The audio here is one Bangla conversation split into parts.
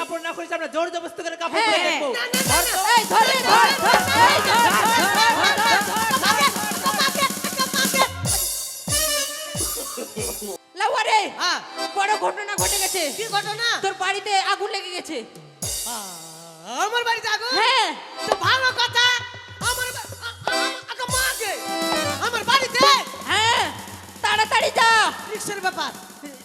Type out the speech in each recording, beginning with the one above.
কাপড় না খুলিস আমরা জোর জবস্তি করে কাপড় হ্যাঁ, খুলে দেখব হ্যাঁ। বড় ঘটনা ঘটে গেছে কি ঘটনা তোর বাড়িতে আগুন লেগে গেছে আমার বাড়িতে আগুন হ্যাঁ তো ভালো কথা আমার আমার বাড়িতে হ্যাঁ তাড়াতাড়ি যা রিক্সের ব্যাপার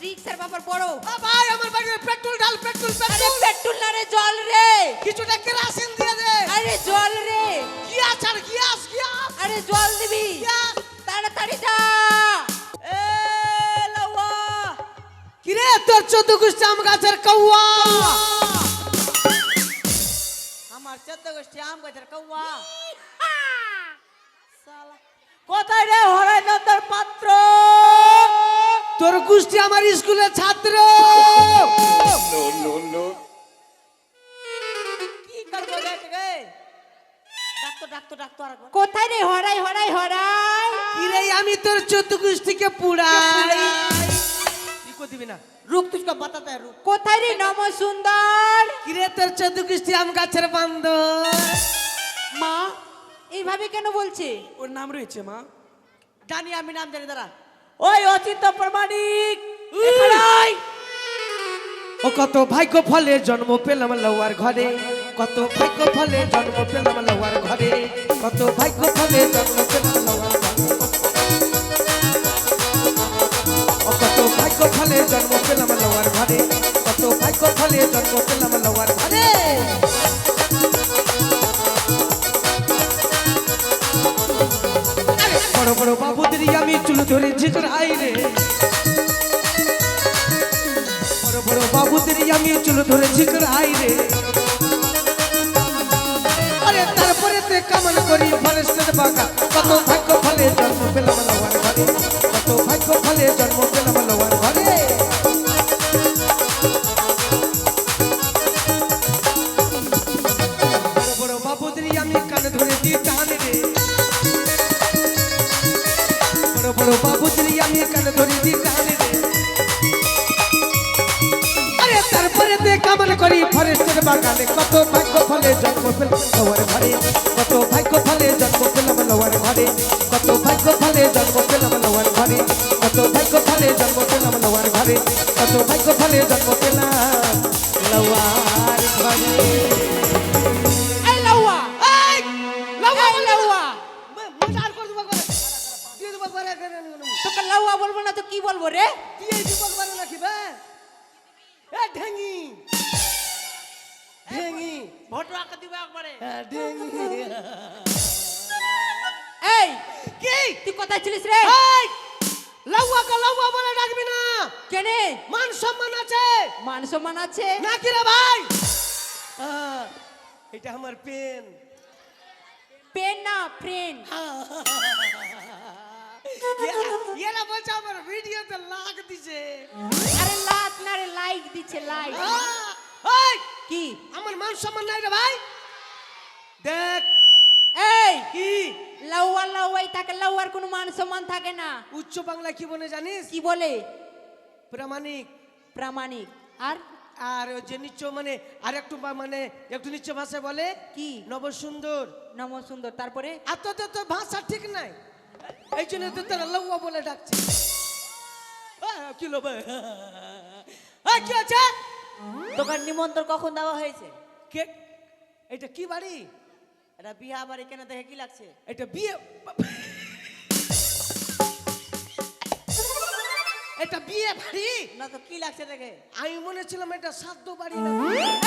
রিক্সার ব্যাপার বড়। আ ভাই আমার বাড়িতে পেট্রোল ঢাল পেট্রোল আরে পেট্রোল। পেট্রোল না রে জল রে। কিছুটা কেরাসিন দিয়ে দে। আরে জল রে। কি গ্যাস আর গ্যাস গ্যাস আরে জল দিবি। তাড়াতাড়ি যা। এ লাউয়া। কিরে তোর চোদ্দ গোষ্ঠী আম গাছের কৌয়া। আমার চোদ্দ গোষ্ঠী আম গাছের কৌয়া। কোথায় রে হরাই নন্দর পাত্র? তোর গোষ্ঠী আমার স্কুলের ছাত্র। কোথায় রে? হরাই হরাই হরাই। কিরে আমি তোর চোদ্দ গোষ্ঠীকে পুড়াই। কি করে দিবি না। বাতাতে রুক কোথায় রে? নম সুন্দর। কিরে তোর চোদ্দ গোষ্ঠী আম গাছের মা এইভাবে কেন বলছে? ওর নাম রয়েছে মা। জানি আমি নাম জানি দাঁড়া। ওই অচিন্ত প্রমাণিক ও কত ভাগ্য ফলে জন্ম পেলাম লওয়ার ঘরে কত ভাগ্য ফলে জন্ম পেলাম লওয়ার ঘরে কত ভাগ্য ফলে জন্ম পেলাম লওয়ার কত ভাগ্য ফলে জন্ম পেলাম লওয়ার ঘরে কত ভাগ্য ফলে জন্ম পেলাম লওয়ার ঘরে। বড় বড় আমি চুল ধরে ঝিকর আই রে বড় বড় বাবুদের আমি চুল ধরে ঝিকর আই রে আরে তারপরে তে কামন করি ফরেস্টের বাগা কত ভাগ্য ফলে জন্ম পেলাম কত ভাগ্য ফলে জন্ম ঘরে কত ভাগ্য ফলে জন্ম পেলাম। লওয়ার ঘরে। তোকে লাউয়া বলব না তো কি বলব রে? দিয়ে দেবো করে রাখিবে এ ঢেঙ্গি ঢেঙ্গি ভোট রাখা দিবে একবারে। হ্যাঁ ঢেঙ্গি এই কি? তুই কোথায় ছিলিস রে? এই লাউয়াকে লাউয়া বলে ডাকবি না। কেনে? মান সম্মান আছে। মান সম্মান আছে? নাকি রে ভাই? এটা আমার পেন। পেন না ফ্রেন্ড এরা বলছে আমার ভিডিওতে লাগ দিছে। আরে লাইক না রে লাইক দিচ্ছে লাইক আহ, কি? আমার মান সম্মান নাই রে ভাই। দেখ এই কি? লাউয়া লাউয়াই থাকে লাউয়ার কোনো মান সম্মান থাকে না। উচ্চ বাংলা কি বলে জানিস? কি বলে? প্রামাণিক। প্রামাণিক। আর? আর যে নিচ্চ মানে আর একটু মানে একটু নিচ্চ ভাষায় বলে? কি? নবসুন্দর। নম সুন্দর তারপরে? আর তো তো তোর ভাষা ঠিক নাই। এই জন্য তো তোর লৌয়া বলে ডাকছে। কি লোবে কি আছে? দোকান নিমন্ত্রণ কখন দেওয়া হয়েছে? কে এটা কি বাড়ি? এটা বিয়া বাড়ি কেন দেখে কি লাগছে? এটা বিয়ে এটা বিয়ে বাড়ি? না তো কি লাগছে দেখে? আমি মনে ছিলাম এটা সাধ্য বাড়ি না।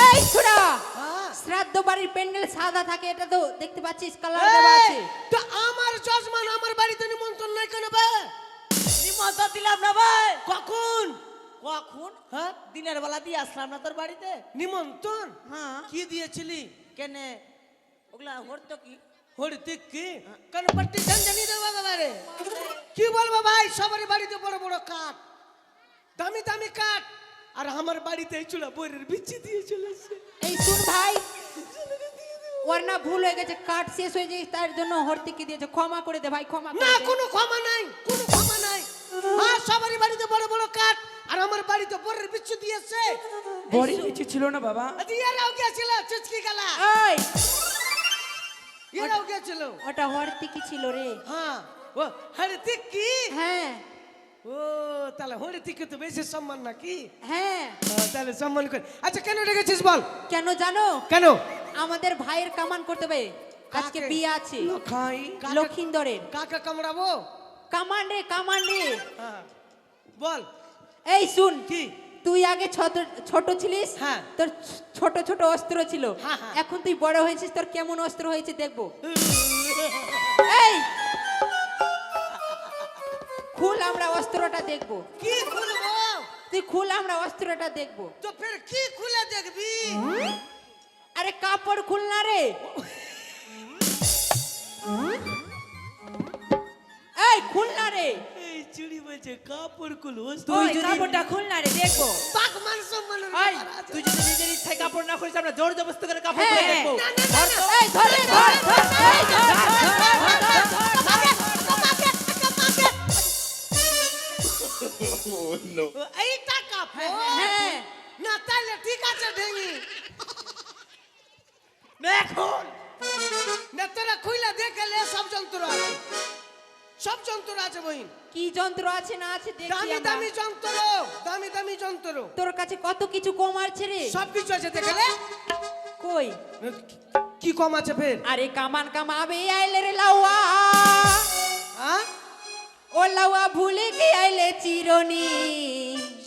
এই ছুড়া! হ্যাঁ। শ্রাদ্ধ বাড়ির প্যান্ডেল সাদা থাকে এটা তো দেখতে পাচ্ছিস কালার দেওয়া আছে। তো আমার যজমান আমার বাড়িতে নিমন্ত্রণ নাই কেন বে? নিমন্ত্রণ দিলাম না ভাই। কখন? কখন? হ্যাঁ। দিনের বেলা দিয়ে আসলাম না তোর বাড়িতে। নিমন্ত্রণ? হ্যাঁ। কি দিয়েছিলি? কেনে? ওগুলা হরতো কি? হরিতে কি? কেন পার্টি জানি দেবো একেবারে কি বলব ভাই? সবারই বাড়িতে বড় বড় কাঠ দামি দামি কাঠ আর আমার বাড়িতে এই চুলা বইয়ের বিচ্ছি দিয়ে চলেছে এই শুন ভাই ওর না ভুল হয়ে গেছে কাঠ শেষ হয়ে যায় তার জন্য হর্তিকে দিয়েছে? ক্ষমা করে দে ভাই ক্ষমা না কোনো ক্ষমা নাই কোনো ক্ষমা নাই। হ্যাঁ সবারই বাড়িতে বড় বড় কাঠ আর আমার বাড়িতে বড়ের বিচ্ছু দিয়েছে। বড়ি কিছু ছিল না বাবা। আরে এরাও গিয়েছিল চুচকি গেলা এই এরাও গিয়েছিল ওটা হরতিকি ছিল রে। হ্যাঁ। ও আরে তুই কি হ্যাঁ। ও তাহলে হরে তুই তো বেশি সম্মান নাকি? হ্যাঁ। হ্যাঁ, তাহলে সম্মান করে আচ্ছা কেন ডেকেছিস বল? কেন জানো? কেন? আমাদের ভাইয়ের কামান করতে হবে। আজকে? বিয়ে আছে। লক্ষিন্দরের। কাকা কামড়াবো? কামান রে কামান রে। হ্যাঁ। বল। এই শুন। কি? তুই আগে ছোট ছিলিস? হ্যাঁ। তোর ছোট ছোট অস্ত্র ছিল। হ্যাঁ, হ্যাঁ। এখন তুই বড় হয়েছিস তোর কেমন অস্ত্র হয়েছে দেখব। এই! খুল আমরা অস্ত্রটা দেখব। কি খুলবো? তুই খুল আমরা অস্ত্রটা দেখব। তো ফের কি খুলে দেখবি? আরে কাপড় খুল না রে। এই খুল না রে। চুড়ি বলছে কাপড় খুলবো তুই যদি কাপড়টা খুল না রে দেখব পাক মান এই, ব্যাপার আছে। তুই যদি নিজের ইচ্ছায় কাপড় না খুলিস আমরা জোর জবস্ত করে কাপড় হ্যাঁ। খুলে দেখব না, না, না, না। এই ধর ধর ধর এই ধর ধর, এইটা কাপড় হ্যাঁ না তাহলে ঠিক আছে ভেঙি এখন না তোরা খুইলা দেখলে সব যন্ত্র আছে সব যন্ত্র আছে বহিন কি যন্ত্র আছে না আছে দেখি দামি দামি যন্ত্র দামি দামি যন্ত্র। তোর কাছে কত কিছু কম আছে রে? সব কিছু আছে দেখলে কই? কি কম আছে ফের? আরে কামান কামাবে আইলে রে লাউয়া। হ্যাঁ ও লাউয়া ভুলে কি আইলে চিরনি।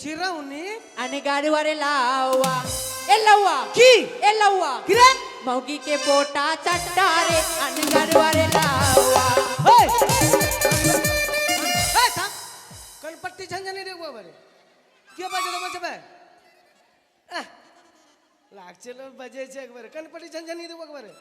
চিরনি? আনে গাড়ুয়ারে লাউয়া। এ লাউয়া কি? এ লাউয়া। কি রে? মৌগি কে পোটা চট্টারে আনে গাড়ুয়ারে লাউয়া। হেই! দেখব এবারে কে বাজাতে বলছে ভাই আহ, লাগছিল বাজেছে একবারে কনপট্টি ঝঞ্ঝানি দেখব একবারে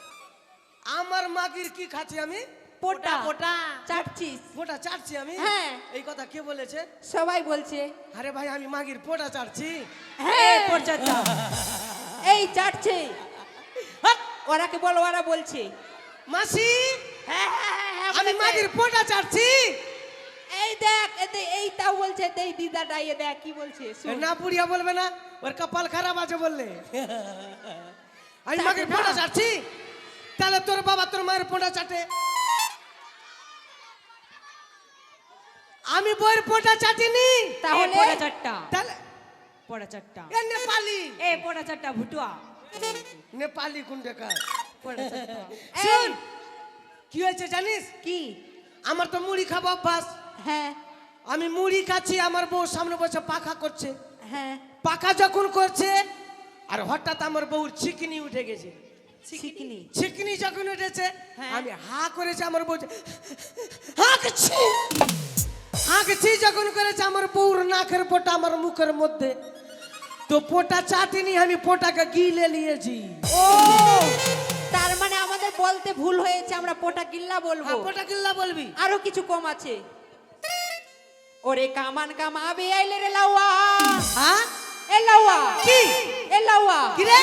আমার মাগির কি খাচ্ছি আমি पोटा। পোটা চাটছিস পোটা চাটছি আমি হ্যাঁ। এই কথা কে বলেছে সবাই বলছে আরে ভাই আমি মাগির পোটা চাটছি হ্যাঁ পর্যাটা এই চাটছে! ওরাকে বল ওরা বলছে মাসি হ্যাঁ হ্যাঁ আমি। মাগির পোটা চাটছি দেখ এতে এইটাও বলছে দেই দিদাটা এ দেখ কি বলছে। না পুড়িয়া বলবে না ওর কপাল খারাপ আছে বললে। আমি পোটা চাটছি তাহলে তোর বাবা তোর মায়ের চাটে আমি বইয়ের পোটা চাটিনি তাহলে? পোড়া এ নেপালি। এ পোড়া চারটা ভুটুয়া। নেপালি কোন দেখা পোড়া চারটা। শুন কি হয়েছে জানিস? কি? আমার তো মুড়ি খাব অভ্যাস। হ্যাঁ। আমি মুড়ি খাচ্ছি আমার বউ সামনে বসে পাখা করছে। হ্যাঁ। পাখা যখন করছে আর হঠাৎ আমার বউর চিকনি উঠে গেছে। চিকনি যখন উঠেছে হ্যাঁ। আমি হা করেছে আমার বউ হাঁকছি! হাঁকছি যখন করেছে আমার বউর নাকের পোটা আমার মুখের মধ্যে। তো পোটা চাটিনি আমি পোটাকে গিলে নিয়েছি। ও! তার মানে আমাদের বলতে ভুল হয়েছে আমরা পোটা গিল্লা বলব। হ্যাঁ, পোটা গিল্লা বলবি। আরও কিছু কম আছে। ওরে কামান কামাবে আইলে রে লাউয়া। হ্যাঁ? এ লাউয়া। কি? এ লাউয়া। কি রে?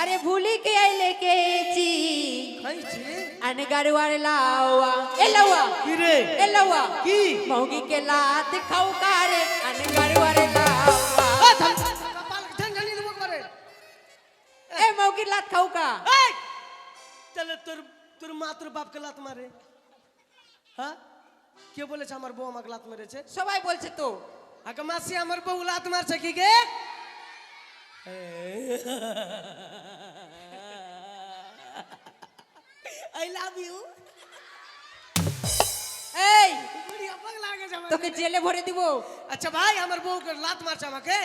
আরে ভুলি কে আইলে কেছি খাইছি। আনে গারুয়ার লাউয়া। এ লাউয়া। কি রে? এ লাউয়া। কি? মৌগি কে লাত খাও কারে? আনে গারুয়ার লাউয়া কপাল ঝনঝনি দেব করে এ মৌগি লাত খাও কা। এই! চলে তোর তোর মা তোর বাপ কে লাত মারে। হ্যাঁ? কে বলেছে আমার বউ আমাকে লাত মেরেছে? সবাই বলছে তো। আগে মাসি আমার বউ লাত মারছে কি গে? আই লাভ ইউ এই তোকে তোকে জেলে ভরে দিব। আচ্ছা ভাই আমার বউকে লাত মারছে আমাকে?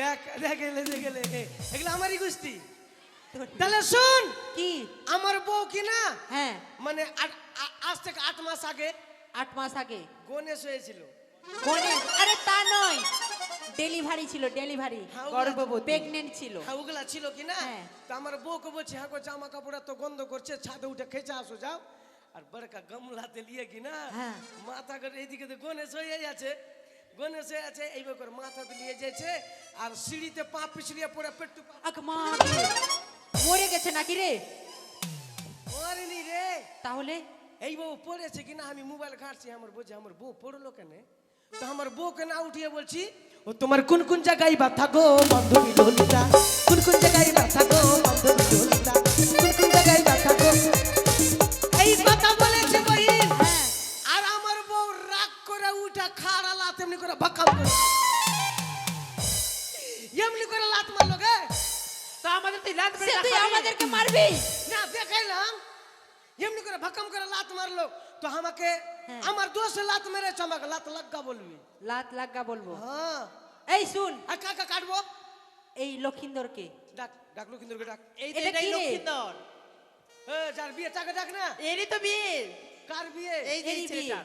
দেখ দেখ এলে দেখ এলে। এগুলো আমারই গোষ্ঠী। তাহলে শুন কি? আমার বউ কি না? হ্যাঁ। মানে আজ থেকে আট মাস আগে আট মাস আগে। গণেশ হয়েছিল। গণেশ? আরে তা নয়। ডেলিভারি ছিল ডেলিভারি হ্যাঁ, গর্ভবতী। প্রেগনেন্ট ছিল। হ্যাঁ ওগুলা ছিল কি না? হ্যাঁ। তো আমার বউকে বলছি হ্যাঁ জামা কাপড় তো গন্ধ করছে ছাদে উঠে খেঁচে আসো যাও। আর বড়কা গামলাতে নিয়ে কি না হ্যাঁ। মাথা করে এইদিকে তো গণেশ হয়ে আছে। গণেশ হয়ে আছে এইবার করে মাথাতে নিয়ে যাচ্ছে আর সিঁড়িতে পা পিছড়িয়ে পড়ে পেট্টু পা মা মরে গেছে নাকি রে? মরেনি রে। তাহলে? এই বউ পড়েছে কিনা আমি মোবাইল ঘাঁটছি আমার বোঝে আমার বউ পড়ল কেন? তো আমার বউকে না উঠিয়ে বলছি ও তোমার কোন কোন জায়গায় ব্যথা গো বান্ধবী ললিতা? কোন কোন জায়গায় ব্যথা গো বান্ধবী ললিতা? কোন কোন জায়গায় ব্যথা গো? এই কথা বলেছে বহিন আর আমার বউ রাগ করে উঠা খাড়া লাত এমনি করে ভাক্কাম করে। এমনি করে লাত মারলো গে। তো আমাদের তুই লাত সে তুই আমাদেরকে মারবি? না দেখাইলাম। এমনি করে ভাক্কাম করে লাত মারলো। তো আমাকে আমার দোষ লাত মেরেছে আমাকে লাত লাগা বলবি। লাত লাগা বলব? হ্যাঁ। এই শুন। আর কাকা কাটবো? এই লক্ষিন্দরকে। ডাক ডাকলো কিন্তু ডাক। এই এটা এটাই? লক্ষিন্দর। এ যার বিয়ে তাকে ডাক না। এরই তো বিয়ে। কার বিয়ে? এই যে বিয়ে।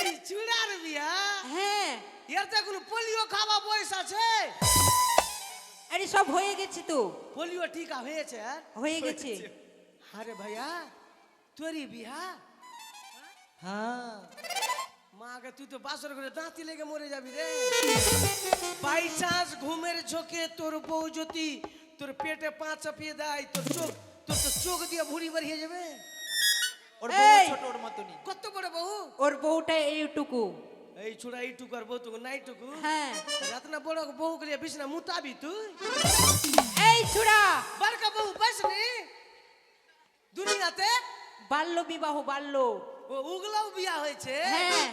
এই চুড়ার বিয়া? হ্যাঁ। এর তো কোনো পোলিও খাওয়া বয়স আছে। আরে সব হয়ে গেছে তো। পোলিও টিকা হয়েছে আর হয়ে? গেছে। আরে ভাইয়া তোরই বিয়া? হ্যাঁ। মাকে তুই তো বাসর করে দাঁতি লেগে মরে যাবি রে। বাই চান্স ঘুমের ঝোঁকে তোর বউ যদি তোর পেটে পা চাপিয়ে দেয় তোর চোখ তোর তো চোখ দিয়ে ভুড়ি বাড়িয়ে যাবে। ওর বউ ছোট ওর মতনই। কত বড় বউ? ওর বউটা এইটুকু। এই ছোড়া এইটুকু আর বউ নাইটুকু হ্যাঁ। রাত না বড় বউ করে বিছনা মুতাবি তুই। এই ছুড়া। বড়কা বউ বাসনি দুনিয়াতে বাল্য বিবাহ বাল্য। ও উগলাও বিয়া হয়েছে। হ্যাঁ।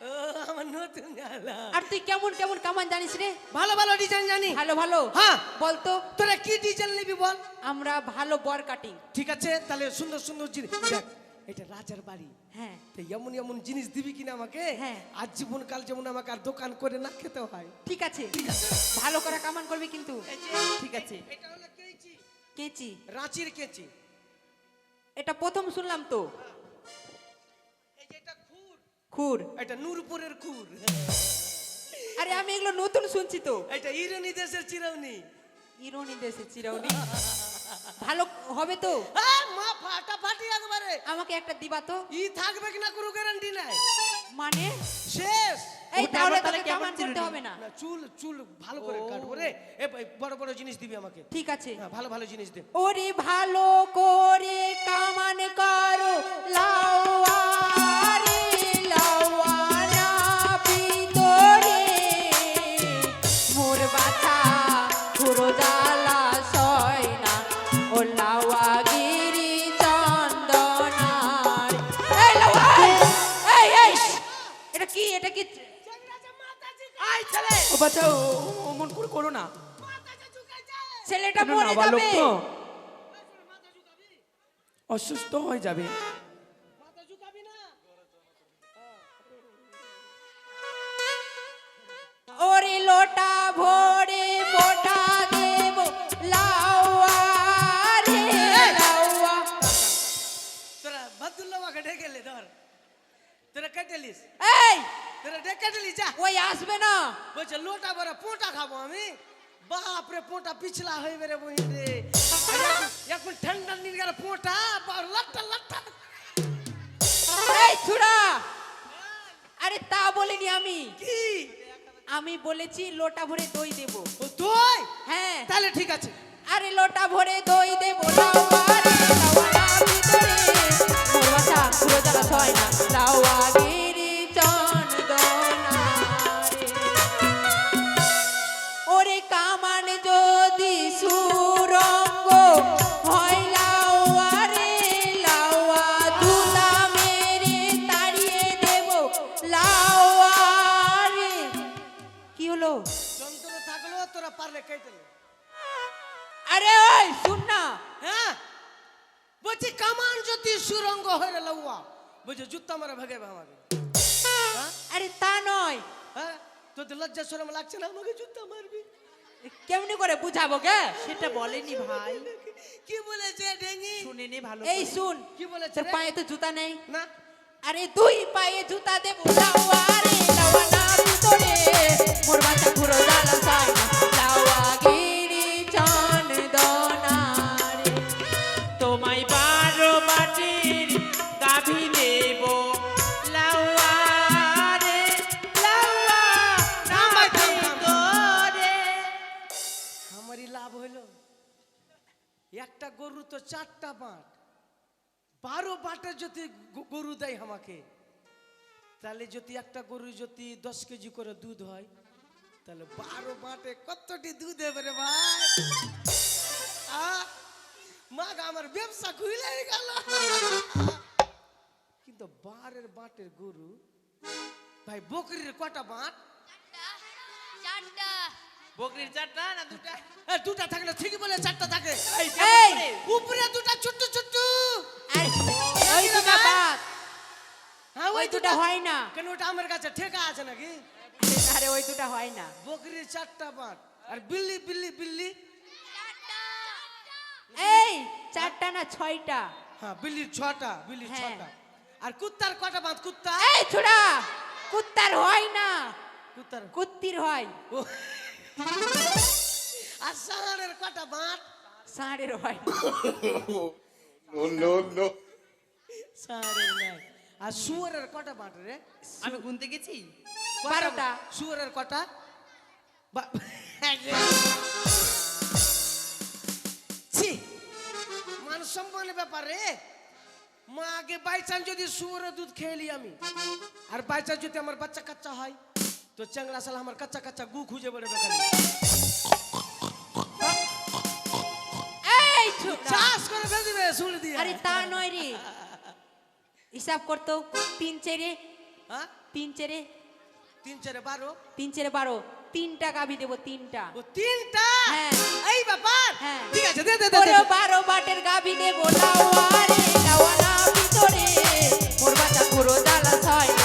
ও আমার নতুন জানা আর তুই কেমন কেমন কামান জানিস রে? ভালো ভালো ডিজাইন জানি। ভালো ভালো। হ্যাঁ। বলতো। তোরা কি ডিজাইন নিবি বল? আমরা ভালো বর কাটিং ঠিক আছে তাহলে সুন্দর সুন্দর জিনিস দেখ এটা রাজার বাড়ি। হ্যাঁ। তো এমন এমন জিনিস দিবি কিনা আমাকে? হ্যাঁ। আর জীবন কাল যেমন আমাকে আর দোকান করে না খেতে হয়। ঠিক আছে। ভালো করে কামান করবি কিন্তু। ঠিক আছে। এটা হলো কেচি। কেচি। রাঁচির কেচি। এটা প্রথম শুনলাম তো। এই যে এটা খুর। খুর। এটা নূরপুরের খুর। আরে আমি এগুলো নতুন শুনছি তো। এটা ইরানি দেশের চিরৌনি। ইরোনি দেশে চিরাউনি ভালো হবে তো। হ্যাঁ মা ফাটা ফাটি একবারে আমাকে একটা দিবা তো। ই থাকবে কিনা কোনো গ্যারান্টি নাই। মানে? শেষ। এই তাহলে তাহলে কেমন করতে হবে না। চুল চুল ভালো করে কাটবো রে এ বড় বড় জিনিস দিবি আমাকে। ঠিক আছে। হ্যাঁ ভালো ভালো জিনিস দে। ওরে ভালো করে কামান করো লাওয়ারে ছেলেটা মরে যাবে। অসুস্থ হয়ে যাবে। ওরে লোটা ভরে মোটা দেব লাউয়া রে লাউয়া তোরা ভাদুল্লামাকে ডেকেলে ধর। তোরা কেটেলিস এই! তোরা ডেকেটেলিস যা। ওই আসবে না। বলছে লোটা বড় পোটা খাব আমি। বাপ রে পোটা পিছলা হয়ে বেরে বহি রে আর এখন- ঠান্ডা নিয়ে গেল পোটা বাপ লাট্টা লাট্টা এই ছুড়া। আরে তা বলিনি আমি। কি? আমি বলেছি লোটা ভরে দই দেব। ও তুই হ্যাঁ। তাহলে ঠিক আছে। আরে লোটা ভরে দই দেব। লাউয়া রে লাউয়া না ভিতরে মোর বাসা পুরো জ্বালা ছয় না। তোরা পারলে কেটে আরে ওই শুন না। হ্যাঁ? বলছি কামান যদি সুরঙ্গ হয়ে লউয়া বলছে জুত্তা মারা ভাগাবে আমাকে। হ্যাঁ? আরে তা নয়। হ্যাঁ? তোদের লজ্জা শরম লাগছে না আমাকে জুত্তা মারবি? কেমনি করে বুঝাবো গে? সেটা বলেনি ভাই। কি বলেছে ডেঙ্গি? শুনে নে ভালো এই শুন। কি বলেছে পায়ে তো জুতা নেই। না। আরে দুই পায়ে জুতা দেবো লাউয়া রে লাউয়া না ভিতরে। মোর বাচ্চা পুরো জ্বালা চায় না। চারটা বাট। বারো বাটের যদি গরু দেয় আমাকে, তাহলে যদি একটা গরু যদি দশ কেজি করে দুধ হয়, তাহলে বারো বাটে কতটি দুধ হবে রে ভাই? মা আমার ব্যবসা খুলে গেল। কিন্তু বারের বাটের গরু, ভাই বকরির কটা বাট? চারটা। বকরির চারটা না দুটা? দুটা থাকলে ঠিকই বলে চারটা থাকে। এই! উপরে দুটা ছোট্ট ছোট্ট। আর ওই দুটা বাদ। হ্যাঁ ওই দুটা হয় না। কেন ওটা আমার কাছে ঠেকা আছে নাকি? আরে ওই দুটা হয় না। বকরির চারটা বাট আর বিল্লি বিল্লি বিল্লি? এই চারটা না ছয়টা? হ্যাঁ বিল্লির ছটা বিল্লির হ্যাঁ। ছটা। আর কুত্তার কটা বাঁধ কুত্তা? এই ছোড়া! কুত্তার হয় না। কুত্তার? কুত্তির হয়। আর সাহারের কটা হয় না। নাই। আর শুয়ারের কটা বাঁধ রে? আমি গুনতে গেছি? বারোটা। বাঁট? শুয়ারের কটা? বা- ছি। মান সম্মানের ব্যাপার রে। মা আগে বাইচান যদি শুয়ারের দুধ খেয়ে আমি। আর বাইচান যদি আমার বাচ্চা কাচ্চা হয়। তো চ্যাংড়া সাল আমার কাচ্চা কাচ্চা গু খুঁজে বেড়ে বেকারি এই ছোড়া চাষ করে ফেলে দিবে শুনে দিয়ে আরে তা নয় রে হিসাব করতো তিন চেরে হ্যাঁ তিন চেরে তিন চারে বারো তিন চেরে বারো তিনটা গাভি দেবো তিনটা ও তিনটা হ্যাঁ। এই ব্যাপার হ্যাঁ। ঠিক আছে দে দে দে, ওরে দে বারো বাটের গাভি দেবো লাওয়ারে লাওয়ানা ভিতরে মোর বাচ্চা পুরো জ্বালা ছয়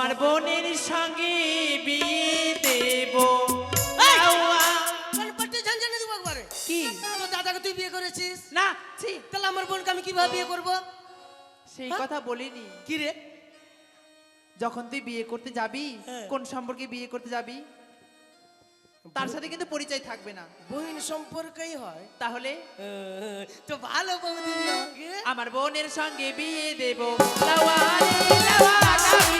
তোমার বোনের সঙ্গে বিয়ে দেব। কি? দাদাকে তুই বিয়ে করেছিস? না ছি। তাহলে আমার বোনকে আমি কীভাবে বিয়ে করব? সেই হ্যাঁ? কথা বলিনি। কি রে? যখন তুই বিয়ে করতে যাবি হ্যাঁ। কোন সম্পর্কে বিয়ে করতে যাবি তার সাথে কিন্তু পরিচয় থাকবে না। সম্পর্কেই হয়। তাহলে? তো ভালো বৌদি আমার বোনের সঙ্গে বিয়ে দেবো। লাওয়ারে লাওয়া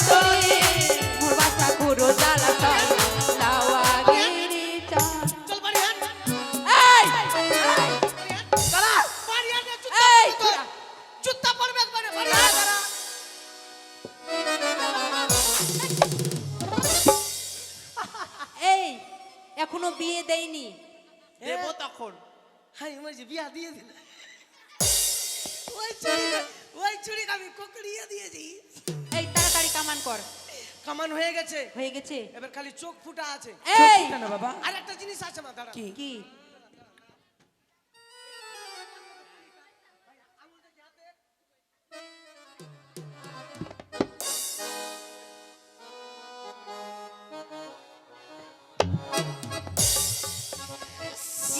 এখনও বিয়ে দেয়নি। দেব তখন। হাই আমার যে বিয়া দিয়ে দিল ওই চুড়ি ওই চুড়ি আমি কোকড়িয়ে দিয়েছি। কামান কর। কামান হয়ে গেছে। হয়ে গেছে। এবার খালি চোখ ফুটা আছে। এই! না বাবা। আর একটা জিনিস আছে মা দাঁড়া কি? কি?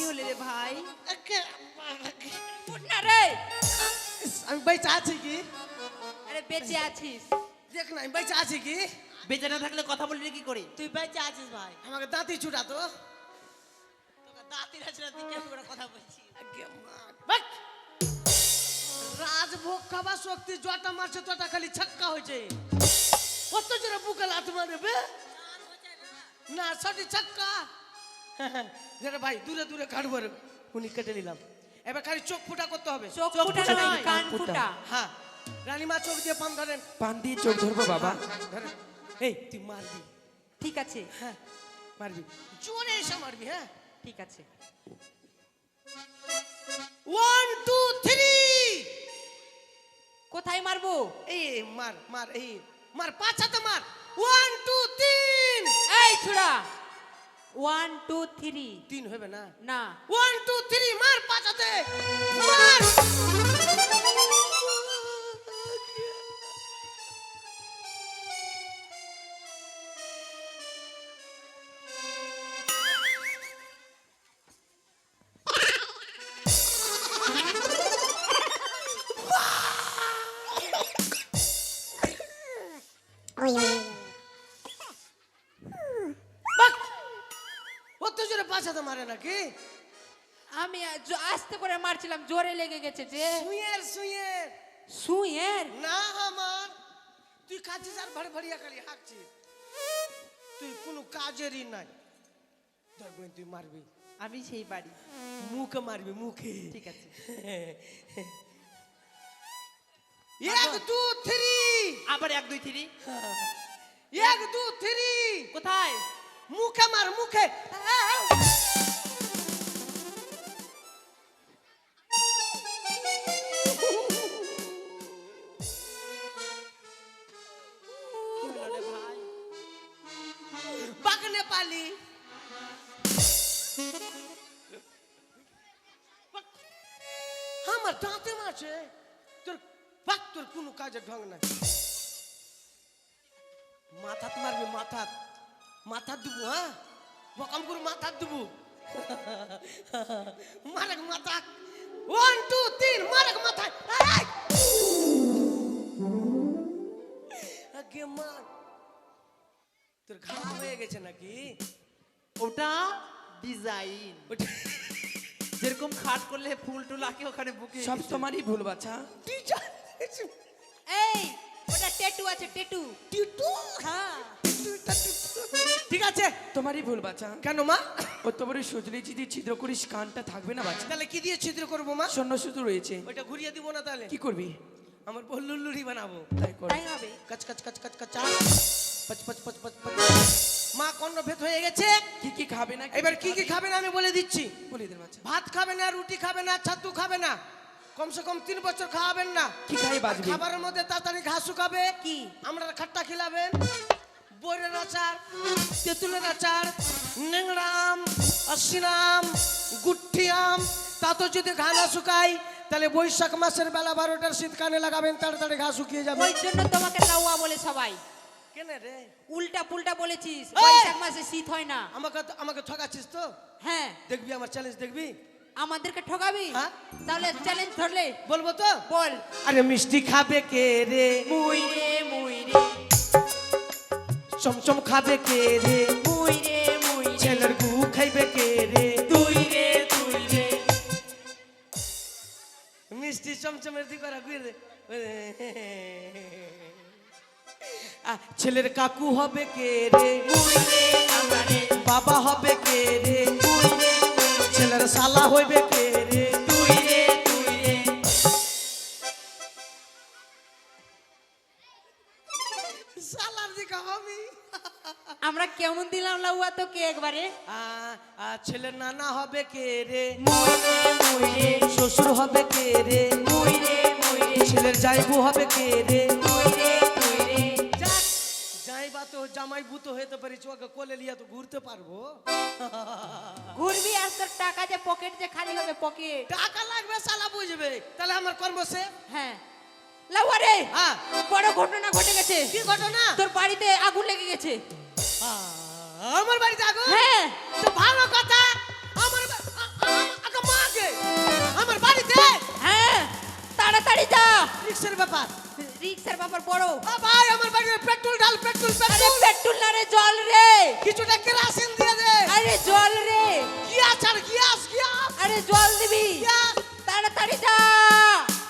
হলে রে ভাই? উঠ না রে! আমি বেঁচে আছি কি? আরে বেঁচে আছিস। দেখ না আমি বেঁচে আছি কি? বেঁচে না থাকলে কথা বলবি কি করে? তুই বেঁচে আছিস ভাই। আমাকে দাঁতই ছুটা তো। দাঁতির আছে তুই কেমন করে কথা বলছিস? রাজভোগ খাবার শক্তি জটা মারছে তটা খালি ছক্কা হয়েছে। কত জোরে বুকে লাত মারে বে? না সঠিক ছক্কা। যেটা ভাই দূরে দূরে কাটবো উনি কেটে নিলাম। এবার খালি চোখ ফুটা করতে হবে। চোখ ফুটা কান। ফুটা। হ্যাঁ। রানীমা চোখ দিয়ে পান ধরেন। পান দিয়ে চোখ ধরবো বাবা। ধরেন। এই তুই মারবি। ঠিক আছে। হ্যাঁ মারবি। জোরে এসে মারবি হ্যাঁ। ঠিক আছে। ওয়ান টু থ্রি কোথায় মারবো? এই এই, মার মার এই মার পাঁচ হাতে মার। ওয়ান টু তিন। এই ছুড়া। ওয়ান টু থ্রি তিন হবে না? না। ওয়ান টু থ্রি মার পাঁচ হাতে। মার। মারছিলাম জোরে লেগে গেছে যে। সুইয়ের সুইয়ের সুইয়ের না আমার। তুই কাছিস আর ভাড়ি ভাড়িয়া খালি হাঁকছিস। তুই কোনো কাজেরই নাই। তোর বোন তুই মারবি। আমি সেই বাড়ি। মুখে মারবি মুখে। ঠিক আছে। এক দু থ্রি। আবার এক দুই থ্রি। এক দু থ্রি। কোথায়? মুখে মার মুখে। মাথাত দেবো হ্যাঁ বকাম করে মাথাত দেবো মারেক মাথা ওয়ান টু তিন মারেক এই! আগে মার তোর ঘা হয়ে গেছে নাকি ওটা ডিজাইন যেরকম খাট করলে ফুল টুল আঁকে ওখানে বুকে সব তোমারই ভুল বাচ্চা এই ওটা টেটু আছে টেটু টিটু হ্যাঁ ঠিক আছে? তোমারই ভুল বাচ্চা কেন মা? ও তোমার সজলি যদি ছিদ্র করিস কানটা থাকবে না বাচ্চা তাহলে কি দিয়ে ছিদ্র করব মা? শূন্য শুধু রয়েছে। ওইটা ঘুরিয়ে দিব না তাহলে। কি করবি? আমার বল্লুল্লুরি বানাবো। তাই কর। তাই হবে। কচ কচ কচ কচ কচ পচ পচ পচ পচ পচ। মা কর্ণভেদ হয়ে গেছে? কি কি খাবে না এবার কি কি খাবে? না আমি বলে দিচ্ছি। বলে দে বাচ্চা ভাত খাবে না রুটি খাবে না ছাতু খাবে না। কমসে কম তিন বছর খাওয়াবেন না। কি খাই বাজবে? খাবারের মধ্যে তাড়াতাড়ি ঘাস শুকাবে। কি? আমরা খাট্টা খিলাবেন। বইরের আচার তেঁতুলের আচার অসিনাম গুট্টিয়াম তা তো যদি ঘা না শুকাই তাহলে বৈশাখ মাসের বেলা বারোটার শীত কানে লাগাবেন তাড়াতাড়ি ঘা শুকিয়ে যাবে ওই জন্য তোমাকে লাউয়া বলে সবাই। কেন রে? উল্টা পুল্টা বলেছিস! বৈশাখ মাসে শীত হয় না। আমাকে তো- আমাকে ঠকাচ্ছিস তো? হ্যাঁ। দেখবি আমার চ্যালেঞ্জ দেখবি? আমাদেরকে ঠকাবি হ্যাঁ? তাহলে চ্যালেঞ্জ ধরলে? বলব তো? বল। আরে মিষ্টি খাবে কে রে? মুই রে। চমচম খাবে কে রে? মুই রে মুই ছেলের গু খাইবে কে রে? তুই রে তুই রে। মিষ্টি চমচমের দি করা গুই রে আহ, ছেলের কাকু হবে কে রে? মুই রে আমরা বাবা হবে কে রে মুই রে। ছেলের শালা হইবে কে রে? তুই আমরা কেমন দিলাম লাউয়া তোকে একবারে? আহ, আহ, ছেলের নানা হবে কে রে? শ্বশুর হবে কে রে? ছেলের জাইবু হবে কে রে? যাইবা তো জামাই হতে কোলে লিয়া তো ঘুরতে পারব। ঘুরবি আর তোর টাকা যে পকেট যে খালি হবে পকেট টাকা লাগবে বুঝবে। তাহলে আমার কর্ম সে হ্যাঁ। লাউয়া রে হ্যাঁ। বড় ঘটনা ঘটে গেছে। কি ঘটনা? তোর বাড়িতে আগুন লেগে গেছে। আমার বাড়ি যাগো। হ্যাঁ। তো ভালো কথা আমার আগে মাকে আমার বাড়িতে। হ্যাঁ তাড়াতাড়ি যা। রিক্সার ব্যাপার। রিক্সার ব্যাপার বড়। ভাই আমার বাড়িতে পেট্রোল ঢাল পেট্রোল পেট্রোল। পেট্রোল না রে জল রে। কিছুটা কেরোসিন দিয়ে দে। আরে জল রে। গ্যাস আর গ্যাস গ্যাস। আরে জল দিবি। তাড়াতাড়ি যা।